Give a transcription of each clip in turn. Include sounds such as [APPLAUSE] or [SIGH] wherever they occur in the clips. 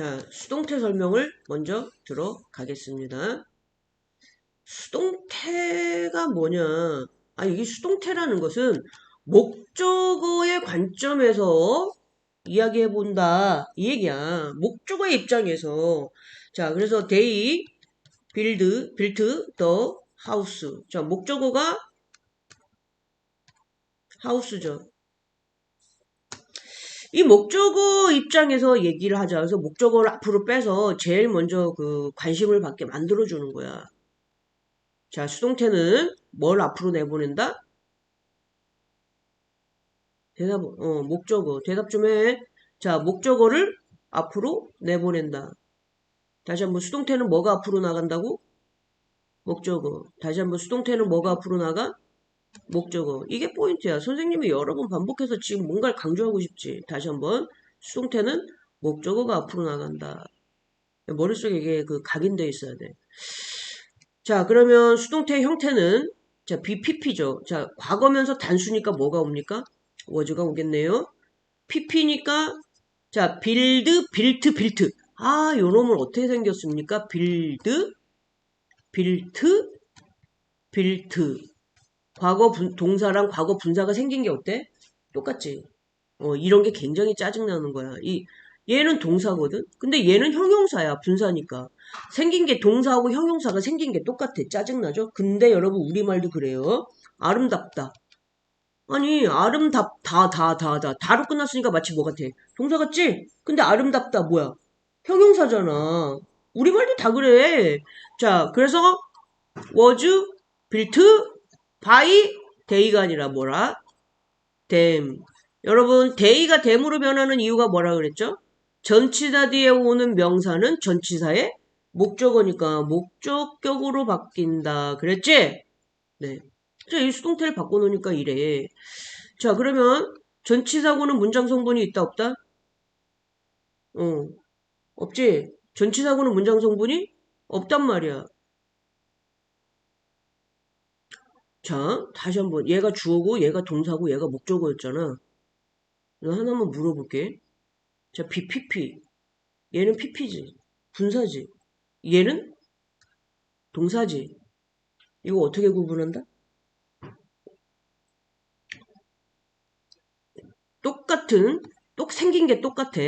자, 수동태 설명을 먼저 들어가겠습니다. 수동태가 뭐냐? 아, 이게 수동태라는 것은 목적어의 관점에서 이야기해 본다. 이 얘기야. 목적어의 입장에서. 자, 그래서 they build, built the house. 자, 목적어가 house죠. 이 목적어 입장에서 얘기를 하자. 그래서 목적어를 앞으로 빼서 제일 먼저 그 관심을 받게 만들어주는 거야. 자, 수동태는 뭘 앞으로 내보낸다? 대답, 어, 목적어. 대답 좀 해. 자, 목적어를 앞으로 내보낸다. 다시 한번 수동태는 뭐가 앞으로 나간다고? 목적어. 다시 한번 수동태는 뭐가 앞으로 나가? 목적어. 이게 포인트야. 선생님이 여러 번 반복해서 지금 뭔가를 강조하고 싶지. 다시 한번. 수동태는 목적어가 앞으로 나간다. 머릿속에 이게 그 각인되어 있어야 돼. 자, 그러면 수동태 형태는 자, BPP죠. 자, 과거면서 단수니까 뭐가 옵니까? 워즈가 오겠네요. PP니까 자, 빌드, 빌트, 빌트. 아, 요 놈은 어떻게 생겼습니까? 빌드, 빌트, 빌트. 과거 분, 동사랑 과거 분사가 생긴 게 어때? 똑같지. 어, 이런 게 굉장히 짜증나는 거야. 이, 얘는 동사거든? 근데 얘는 형용사야, 분사니까. 생긴 게 동사하고 형용사가 생긴 게 똑같아. 짜증나죠? 근데 여러분, 우리말도 그래요. 아름답다. 아니, 아름답, 다, 다, 다, 다. 다로 끝났으니까 마치 뭐 같아? 동사 같지? 근데 아름답다, 뭐야? 형용사잖아. 우리말도 다 그래. 자, 그래서, was built by day가 아니라 뭐라? them. 여러분, day가 them으로 변하는 이유가 뭐라 그랬죠? 전치사 뒤에 오는 명사는 전치사의 목적어니까 목적격으로 바뀐다. 그랬지? 네. 자, 이 수동태를 바꿔놓으니까 이래. 자, 그러면 전치사고는 문장 성분이 있다 없다? 어, 없지? 전치사고는 문장 성분이 없단 말이야. 자, 다시 한번 얘가 주어고 얘가 동사고 얘가 목적어였잖아. 너 하나만 물어볼게. 자, BPP. 얘는 PP지. 분사지. 얘는 동사지. 이거 어떻게 구분한다? 똑같은, 똑 생긴 게 똑같아.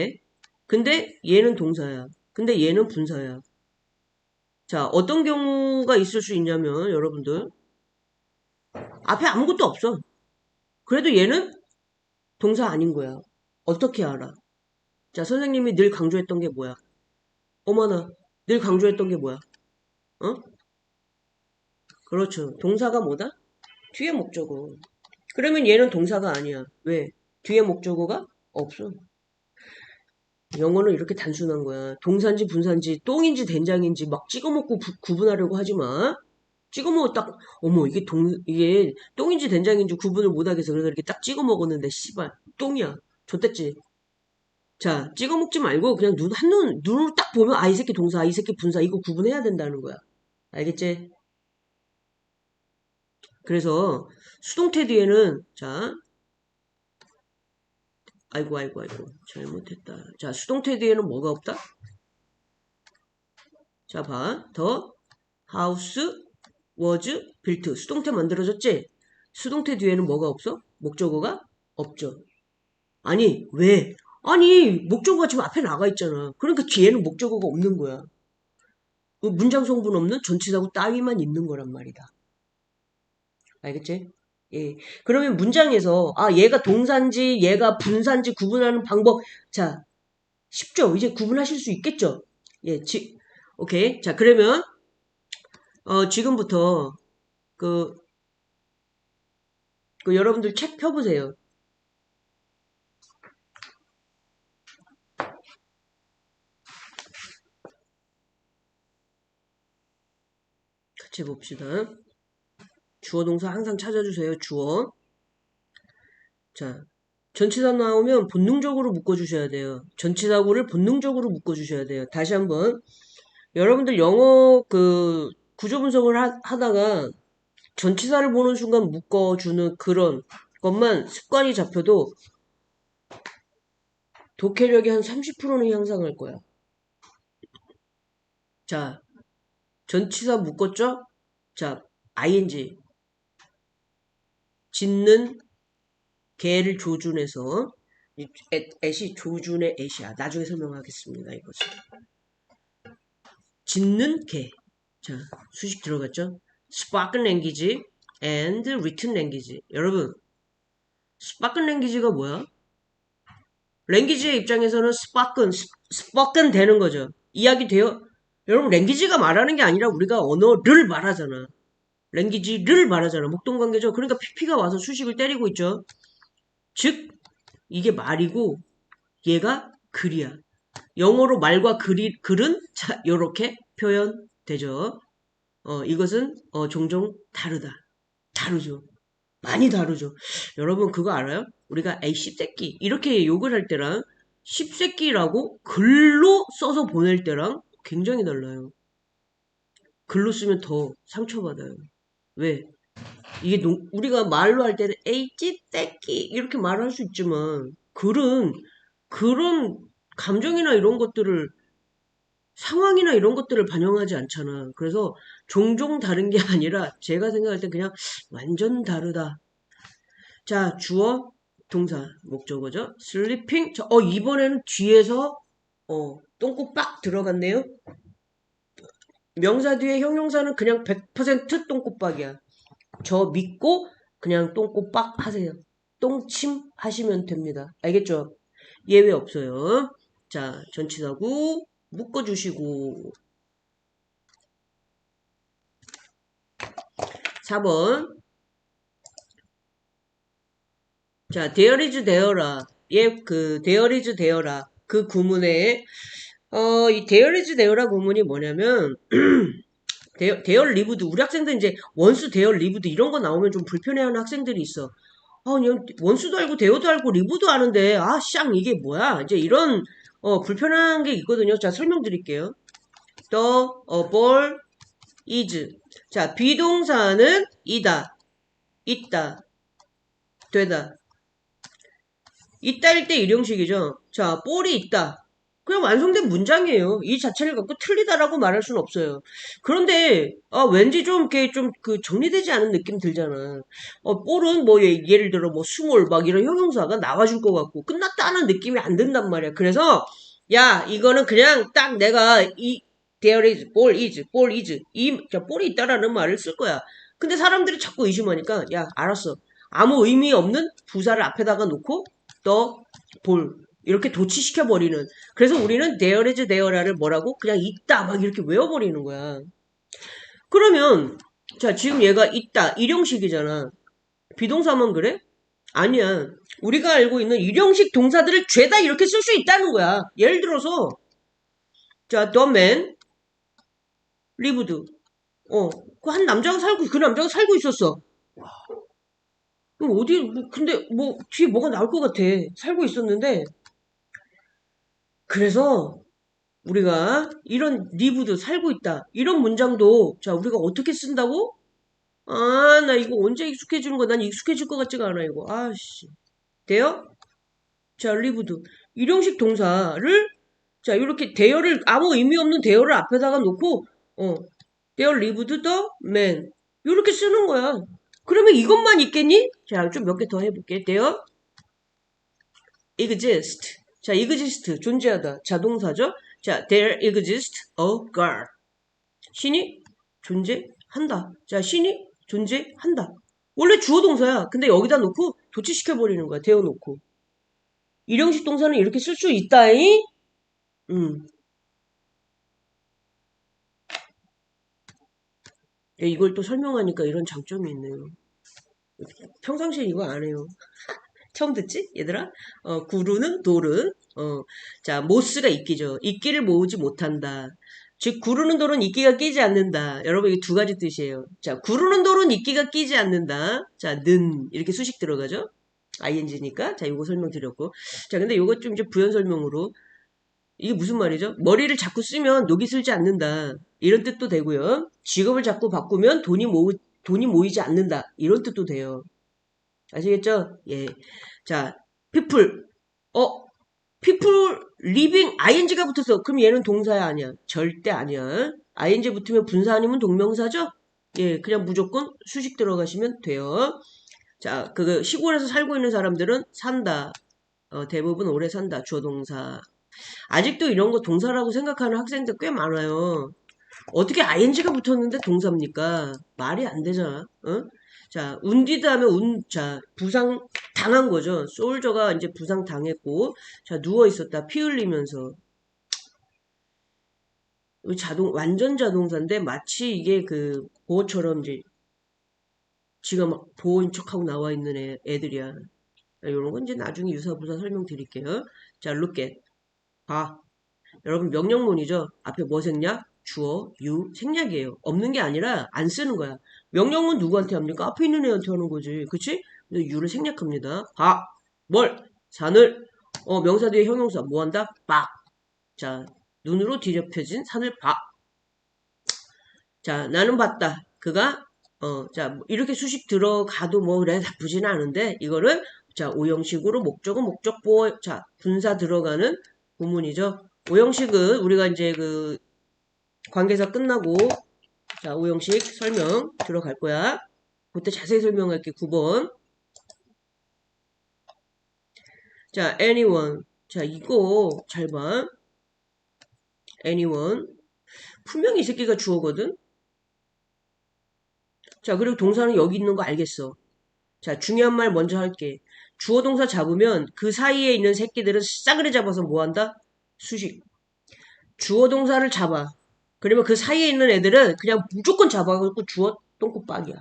근데 얘는 동사야. 근데 얘는 분사야. 자, 어떤 경우가 있을 수 있냐면, 여러분들. 앞에 아무것도 없어. 그래도 얘는 동사 아닌 거야. 어떻게 알아? 자, 선생님이 늘 강조했던 게 뭐야? 어머나, 늘 강조했던 게 뭐야? 어? 그렇죠. 동사가 뭐다? 뒤에 목적어. 그러면 얘는 동사가 아니야. 왜? 뒤에 목적어가 없어. 영어는 이렇게 단순한 거야. 동사인지 분사인지 똥인지 된장인지 막 찍어먹고 구, 구분하려고 하지 마. 찍어먹어 딱 어머 이게 동 이게 똥인지 된장인지 구분을 못 하겠어. 그래서 이렇게 딱 찍어 먹었는데 씨발 똥이야. 좋댔지. 자 찍어 먹지 말고 그냥 눈 한눈 눈으로 딱 보면 아 이 새끼 동사 아, 이 새끼 분사 이거 구분해야 된다는 거야. 알겠지? 그래서 수동태 뒤에는 자 아이고 아이고 아이고 잘못했다. 자 수동태 뒤에는 뭐가 없다? 자 봐. 더 하우스 was built. 수동태 만들어졌지? 수동태 뒤에는 뭐가 없어? 목적어가 없죠. 아니 왜? 아니 목적어가 지금 앞에 나가 있잖아. 그러니까 뒤에는 목적어가 없는 거야. 그 문장 성분 없는 전치사고 따위만 있는 거란 말이다. 알겠지? 예. 그러면 문장에서 아 얘가 동사인지 얘가 분사인지 구분하는 방법 자 쉽죠? 이제 구분하실 수 있겠죠? 예, 지, 오케이. 자 그러면 어 지금부터 그, 그 여러분들 책 펴보세요. 같이 봅시다. 주어 동사 항상 찾아주세요. 주어. 자, 전치사 나오면 본능적으로 묶어주셔야 돼요. 전치사구를 본능적으로 묶어주셔야 돼요. 다시 한번. 여러분들 영어 그 구조 분석을 하, 다가 전치사를 보는 순간 묶어주는 그런 것만 습관이 잡혀도 독해력이 한 30%는 향상할 거야. 자, 전치사 묶었죠? 자, ing. 짓는 개를 조준해서 애시 조준의 애시야. 나중에 설명하겠습니다. 이것을. 짓는 개. 자, 수식 들어갔죠? Spoken language and written language. 여러분, Spoken language가 뭐야? 랭귀지의 입장에서는 spoken, spoken 되는 거죠. 이야기 되어, 여러분, 랭귀지가 말하는 게 아니라 우리가 언어를 말하잖아. 랭귀지를 말하잖아. 목동관계죠. 그러니까 PP가 와서 수식을 때리고 있죠. 즉, 이게 말이고, 얘가 글이야. 영어로 말과 글이, 글은, 자, 요렇게 표현 되죠. 어, 이것은, 어, 종종 다르다. 다르죠. 많이 다르죠. 여러분, 그거 알아요? 우리가, 에이, 씹새끼. 이렇게 욕을 할 때랑, 씹새끼라고 글로 써서 보낼 때랑 굉장히 달라요. 글로 쓰면 더 상처받아요. 왜? 이게 농- 우리가 말로 할 때는 에이 찌새끼 이렇게 말할 수 있지만 글은 그런 감정이나 이런 것들을 상황이나 이런 것들을 반영하지 않잖아. 그래서 종종 다른 게 [LAUGHS] 아니라 제가 생각할 때 그냥 완전 다르다. 자, 주어, 동사, 목적어죠. 자, 어, 이번에는 뒤에서 어, 똥꼬 빡 들어갔네요. 명사 뒤에 형용사는 그냥 100% 똥꼬빡이야. 저 믿고 그냥 똥꼬빡 하세요. 똥침 하시면 됩니다. 알겠죠? 예외 없어요. 자, 전치사구 묶어주시고. 4번. 자, is there라 예, 그 is there라 그 구문에 어, 이 is there라 구문이 뭐냐면 대열, 대열 리브드 우리 학생들 이제 원수 대열 리브드 이런 거 나오면 좀 불편해하는 학생들이 있어. 아, 원수도 알고 대열도 알고 리브도 아는데 아, 쌍 이게 뭐야? 이제 이런 어, 불편한 게 있거든요. 자, 설명드릴게요. The a ball is 자, 비동사는 이다, 있다, 되다. 있다일 때 일용식이죠. 자, 볼이 있다. 그냥 완성된 문장이에요. 이 자체를 갖고 틀리다라고 말할 수는 없어요. 그런데 아, 왠지 좀 이렇게 좀 그 정리되지 않은 느낌 들잖아. 어, 볼은 뭐 예- 예를 들어 뭐 스몰 막 이런 형용사가 나와줄 것 같고 끝났다는 느낌이 안 든단 말이야. 그래서 야 이거는 그냥 딱 내가 이 there is, ball is, ball is 이 자, 볼이 있다라는 말을 쓸 거야. 근데 사람들이 자꾸 의심하니까 야 알았어. 아무 의미 없는 부사를 앞에다가 놓고 더 볼. 이렇게 도치시켜 버리는. 그래서 우리는 there is there를 뭐라고 그냥 있다 막 이렇게 외워 버리는 거야. 그러면 자 지금 얘가 있다 일용식이잖아. 비동사만 그래? 아니야. 우리가 알고 있는 일용식 동사들을 죄다 이렇게 쓸 수 있다는 거야. 예를 들어서 자 the man lived 어, 그 한 남자가 살고 그 남자가 살고 있었어. 어디 뭐, 근데 뭐 뒤에 뭐가 나올 것 같아. 살고 있었는데 그래서 우리가 이런 리브도 살고 있다. 이런 문장도 자 우리가 어떻게 쓴다고? 아 나 이거 언제 익숙해지는 거야? 난 익숙해질 것 같지가 않아 이거. 아씨 돼요? 자 리브도 일용식 동사를 자 이렇게 대열을 아무 의미 없는 대열을 앞에다가 놓고 어 대열 리브드 더 맨. 이렇게 쓰는 거야. 그러면 이것만 있겠니? 자 좀 몇 개 더 해볼게. 대열 exist. 자, exist 존재하다 자동사죠. 자, there exists a God. 신이 존재한다. 자, 신이 존재한다. 원래 주어 동사야. 근데 여기다 놓고 도치시켜 버리는 거야. 대어 놓고. 일용식 동사는 이렇게 쓸 수 있다이. 음. 야, 이걸 또 설명하니까 이런 장점이 있네요. 평상시에 이거 안 해요. 처음 듣지? 얘들아? 어, 구루는 돌은, 어, 자, 모스가 이끼죠. 이끼를 모으지 못한다. 즉, 구르는 돌은 이끼가 끼지 않는다. 여러분, 이게 두 가지 뜻이에요. 자, 구르는 돌은 이끼가 끼지 않는다. 자, 는. 이렇게 수식 들어가죠? ing니까. 자, 요거 설명드렸고. 자, 근데 요거 좀 이제 부연 설명으로. 이게 무슨 말이죠? 머리를 자꾸 쓰면 녹이 슬지 않는다. 이런 뜻도 되고요. 직업을 자꾸 바꾸면 돈이 모으, 돈이 모이지 않는다. 이런 뜻도 돼요. 아시겠죠? 예. 자, people. 어, people living ing가 붙었어. 그럼 얘는 동사야 아니야? 절대 아니야. ing 붙으면 분사 아니면 동명사죠? 예, 그냥 무조건 수식 들어가시면 돼요. 자, 그 시골에서 살고 있는 사람들은 산다. 어, 대부분 오래 산다. 주어 동사. 아직도 이런 거 동사라고 생각하는 학생들 꽤 많아요. 어떻게 ing가 붙었는데 동사입니까? 말이 안 되잖아. 어? 자, 운디드 하면 운, 자, 부상 당한 거죠. 솔저가 이제 부상 당했고, 자, 누워 있었다. 피 흘리면서. 자동, 완전 자동사인데, 마치 이게 그, 보호처럼 이제, 지가 막 보호인 척하고 나와 있는 애, 애들이야. 이런 건 이제 나중에 유사부사 설명드릴게요. 자, at. 봐. 여러분, 명령문이죠. 앞에 뭐 생략? 주어, 유, 생략이에요. 없는 게 아니라 안 쓰는 거야. 명령문 누구한테 합니까? 앞에 있는 애한테 하는 거지. 그치? 그래서 유를 생략합니다. 봐. 뭘? 산을. 어, 명사 뒤에 형용사. 뭐 한다? 봐. 자, 눈으로 뒤덮여진 산을 봐. 자, 나는 봤다. 그가, 어, 자, 뭐 이렇게 수식 들어가도 뭐, 그래, 나쁘지는 않은데, 이거를, 자, 오형식으로 목적은 목적보, 자, 분사 들어가는 구문이죠. 오형식은 우리가 이제 그, 관계사 끝나고 자 오형식 설명 들어갈 거야. 그때 자세히 설명할게 9번. 자 anyone 자 이거 잘 봐. anyone 분명히 이 새끼가 주어거든. 자 그리고 동사는 여기 있는 거 알겠어. 자 중요한 말 먼저 할게. 주어 동사 잡으면 그 사이에 있는 새끼들은 싸그리 잡아서 뭐 한다? 수식. 주어 동사를 잡아. 그러면 그 사이에 있는 애들은 그냥 무조건 잡아갖고 주어 똥꼬빡이야.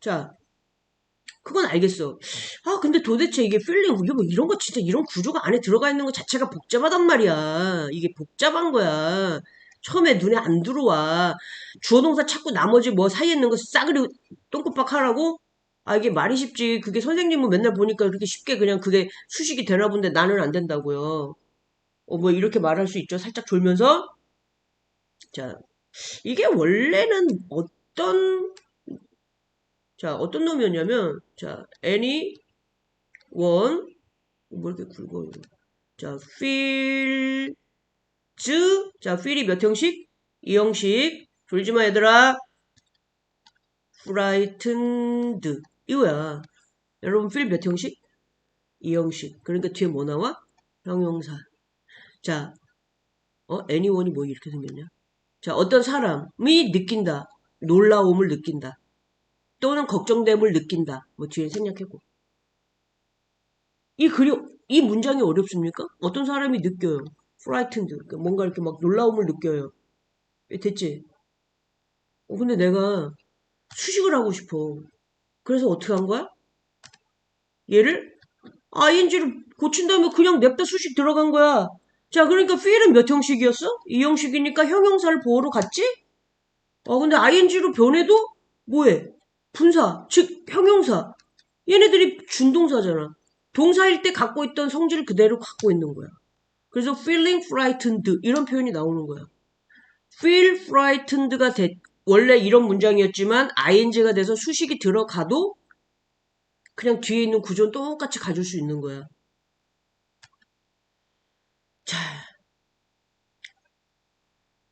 자, 그건 알겠어. 아, 근데 도대체 이게 필링, 뭐 이런 거 진짜 이런 구조가 안에 들어가 있는 것 자체가 복잡하단 말이야. 이게 복잡한 거야. 처음에 눈에 안 들어와. 주어 동사 찾고 나머지 뭐 사이에 있는 거 싸그리 똥꼬빡 하라고? 아, 이게 말이 쉽지. 그게 선생님은 맨날 보니까 그렇게 쉽게 그냥 그게 수식이 되나 본데 나는 안 된다고요. 어, 뭐 이렇게 말할 수 있죠. 살짝 졸면서. 자, 이게 원래는 어떤, 자, 어떤 놈이었냐면, 자, any one, 뭐 이렇게 굵어, 이거. 자, feels, 자, feel이 몇 형식? 이 형식. 졸지 마, 얘들아. frightened. 이거야. 여러분, feel 몇 형식? 이 형식. 그러니까 뒤에 뭐 나와? 형용사. 자, 어, anyone이 뭐 이렇게 생겼냐? 자, 어떤 사람이 느낀다. 놀라움을 느낀다. 또는 걱정됨을 느낀다. 뭐 뒤에 생략했고. 이 그리, 이 문장이 어렵습니까? 어떤 사람이 느껴요. frightened. 그러니까 뭔가 이렇게 막 놀라움을 느껴요. 됐지? 어, 근데 내가 수식을 하고 싶어. 그래서 어떻게 한 거야? 얘를 ing를 고친 다음에 그냥 냅다 수식 들어간 거야. 자, 그러니까 feel은 몇 형식이었어? 이 형식이니까 형용사를 보호로 갔지? 어, 근데 ing로 변해도 뭐해? 분사, 즉 형용사. 얘네들이 준동사잖아. 동사일 때 갖고 있던 성질을 그대로 갖고 있는 거야. 그래서 feeling frightened 이런 표현이 나오는 거야. feel frightened가 돼, 원래 이런 문장이었지만 ing가 돼서 수식이 들어가도 그냥 뒤에 있는 구조는 똑같이 가질 수 있는 거야. 자,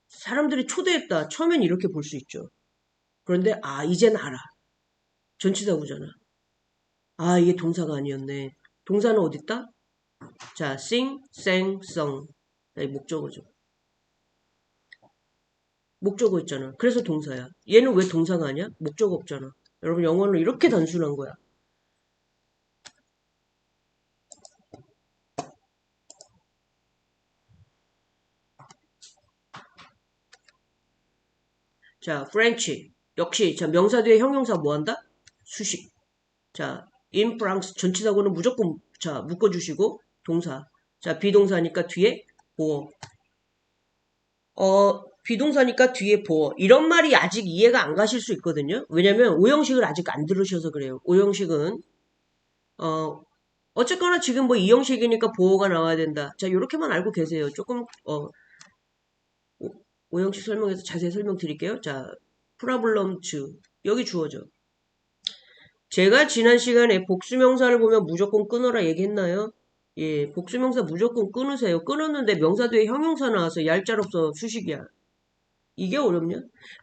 사람들이 초대했다. 처음엔 이렇게 볼 수 있죠. 그런데 아 이젠 알아. 전치사구잖아. 아 이게 동사가 아니었네. 동사는 어딨다? 자, sing, sang, sung. 이 목적어죠. 목적어 있잖아. 그래서 동사야. 얘는 왜 동사가 아니야? 목적어 없잖아. 여러분 영어는 이렇게 단순한 거야. 자, 프렌치. 역시 자 명사 뒤에 형용사 뭐 한다? 수식. 자, in France 전치사고는 무조건 자 묶어 주시고 동사. 자, 비동사니까 뒤에 보어. 어, 비동사니까 뒤에 보어. 이런 말이 아직 이해가 안 가실 수 있거든요. 왜냐면 오형식을 아직 안 들으셔서 그래요. 오형식은 어 어쨌거나 지금 뭐 이형식이니까 보어가 나와야 된다. 자, 이렇게만 알고 계세요. 조금 어 오형식 설명해서 자세히 설명드릴게요. 자, 프라블럼 주 여기 주어져. 제가 지난 시간에 복수명사를 보면 무조건 끊어라 얘기했나요? 예, 복수명사 무조건 끊으세요. 끊었는데 명사 뒤에 형용사 나와서 얄짤없어 수식이야. 이게 어렵냐?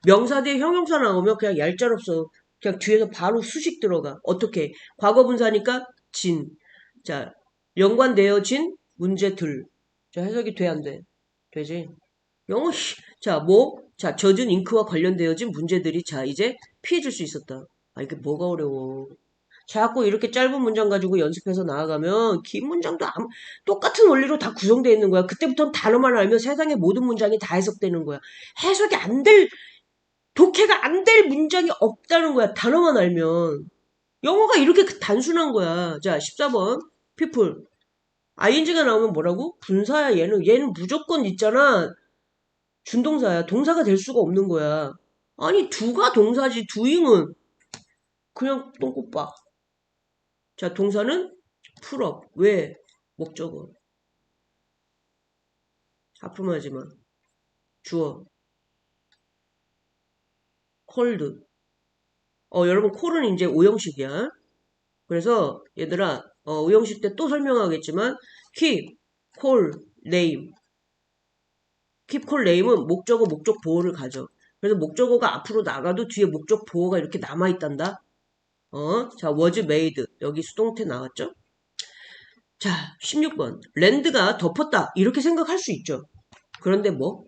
명사 뒤에 형용사 나오면 그냥 얄짤없어. 그냥 뒤에서 바로 수식 들어가. 어떻게? 과거분사니까 진. 자, 연관되어진 문제들. 자, 해석이 돼, 안 돼? 되지? 영어, 씨. 자, 뭐? 자, 젖은 잉크와 관련되어진 문제들이 자, 이제 피해줄 수 있었다. 아, 이게 뭐가 어려워. 자꾸 이렇게 짧은 문장 가지고 연습해서 나아가면 긴 문장도 아무, 똑같은 원리로 다 구성되어 있는 거야. 그때부터는 단어만 알면 세상의 모든 문장이 다 해석되는 거야. 해석이 안 될, 독해가 안 될 문장이 없다는 거야. 단어만 알면. 영어가 이렇게 단순한 거야. 자, 14번. people. ing가 나오면 뭐라고? 분사야, 얘는. 얘는 무조건 있잖아. 준동사야. 동사가 될 수가 없는 거야. 아니, 두가 동사지, doing은. 그냥 똥꼬박. 자, 동사는 풀업. 왜? 목적어. 하품하지 마. 주어. 콜드. 어, 여러분, 콜은 이제 오형식이야. 그래서, 얘들아, 어, 오형식 때 또 설명하겠지만, keep, call. Call, name은 목적어, 목적 보호를 가져. 그래서 목적어가 앞으로 나가도 뒤에 목적 보호가 이렇게 남아있단다. 어, 자, was made. 여기 수동태 나왔죠? 자, 16번. 랜드가 덮었다. 이렇게 생각할 수 있죠. 그런데 뭐?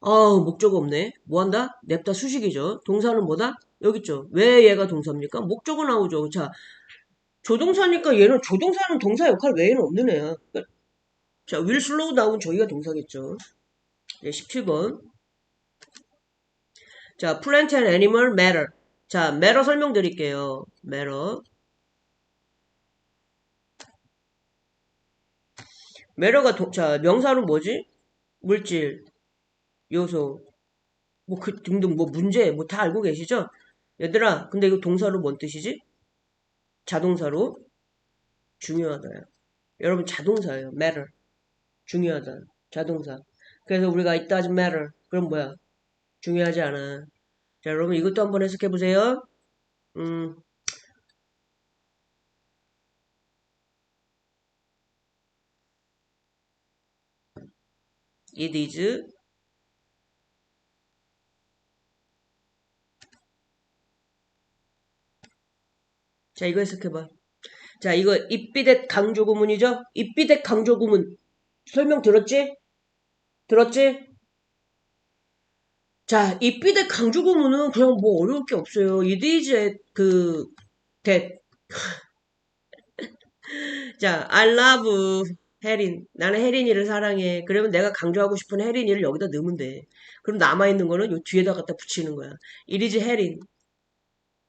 아 목적 없네. 뭐 한다? 냅다 수식이죠. 동사는 뭐다? 여기 있죠. 왜 얘가 동사입니까? 목적어 나오죠. 자, 조동사니까 얘는 조동사는 동사 역할 외에는 없는 애야. 자, will slow down 저희가 동사겠죠. 네, 17번. 자, plant and animal matter. 자, matter 설명드릴게요. matter. matter가 도, 자, 명사는 뭐지? 물질, 요소, 뭐 그 등등 뭐 문제 뭐 다 알고 계시죠? 얘들아, 근데 이거 동사로 뭔 뜻이지? 자동사로 중요하다. 여러분 자동사예요. matter. 중요하다. 자동사. 그래서 우리가 it doesn't matter. 그럼 뭐야? 중요하지 않아. 자, 여러분 이것도 한번 해석해 보세요. 음. it is 자, 이거 해석해 봐. 자, 이거 입비댓 강조구문이죠? 입비댓 강조구문. 설명 들었지? 들었지? 자, 입비댓 강조구문은 그냥 뭐 어려울 게 없어요. 이디즈의 그, 댓. [LAUGHS] 자, I love 혜린. 나는 혜린이를 사랑해. 그러면 내가 강조하고 싶은 혜린이를 여기다 넣으면 돼. 그럼 남아있는 거는 요 뒤에다 갖다 붙이는 거야. It is 혜린.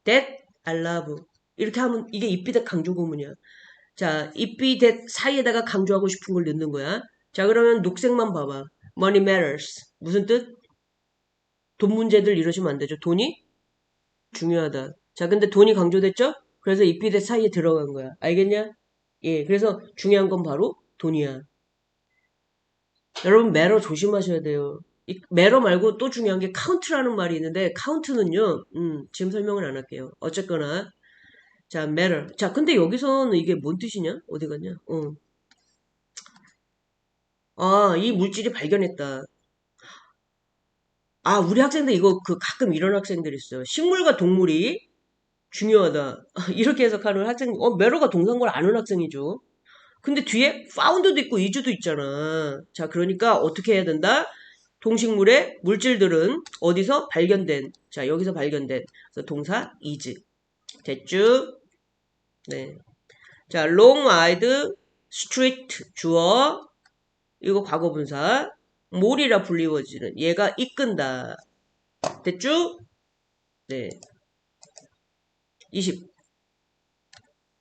That I love. 이렇게 하면 이게 입비댓 강조구문이야. 자, 입비댓 사이에다가 강조하고 싶은 걸 넣는 거야. 자, 그러면 녹색만 봐봐. Money matters. 무슨 뜻? 돈 문제들 이러시면 안 되죠. 돈이 중요하다. 자, 근데 돈이 강조됐죠? 그래서 입비댓 사이에 들어간 거야. 알겠냐? 예, 그래서 중요한 건 바로 돈이야. 여러분, 매러 조심하셔야 돼요. 이 매러 말고 또 중요한 게 카운트라는 말이 있는데 카운트는요, 음, 지금 설명을 안 할게요. 어쨌거나 자, matter. 자, 근데 여기서는 이게 뭔 뜻이냐? 어디 갔냐? 어. 아, 이 물질이 발견했다. 아, 우리 학생들 이거 그 가끔 이런 학생들 있어요. 식물과 동물이 중요하다. [LAUGHS] 이렇게 해석하는 학생, 어, 메러가 동사인 걸 아는 학생이죠. 근데 뒤에 found도 있고 is도 있잖아. 자, 그러니까 어떻게 해야 된다? 동식물의 물질들은 어디서 발견된? 자, 여기서 발견된. 동사 is. 됐죠? 네. 자, long-eyed street 주어. 이거 과거분사. 몰이라 불리워지는 얘가 이끈다. 됐죠? 네. 20.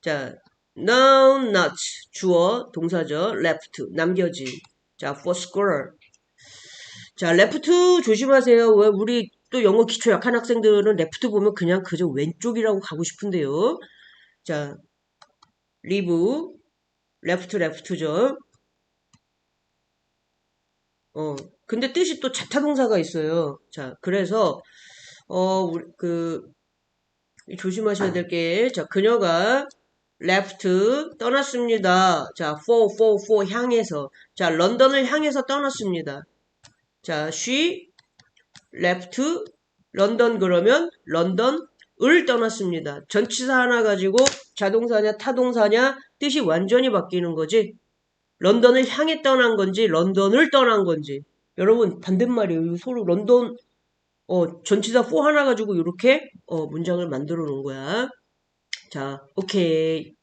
자, no nuts 주어 동사죠. left 남겨진. 자, for squirrel. 자, left 조심하세요. 왜 우리 또 영어 기초 약한 학생들은 레프트 보면 그냥 그저 왼쪽이라고 가고 싶은데요. 자, 리브, 레프트, 레프트죠. 어, 근데 뜻이 또 자타동사가 있어요. 자, 그래서, 어, 그, 조심하셔야 될 게, 자, 그녀가 left 떠났습니다. 자, for, for, for 향해서. 자, 런던을 향해서 떠났습니다. 자, she left 런던 그러면 런던을 떠났습니다. 전치사 하나 가지고 자동사냐 타동사냐 뜻이 완전히 바뀌는 거지. 런던을 향해 떠난 건지 런던을 떠난 건지. 여러분 반대말이에요. 서로 런던 어 전치사 for 하나 가지고 이렇게 어 문장을 만들어 놓은 거야. 자, 오케이.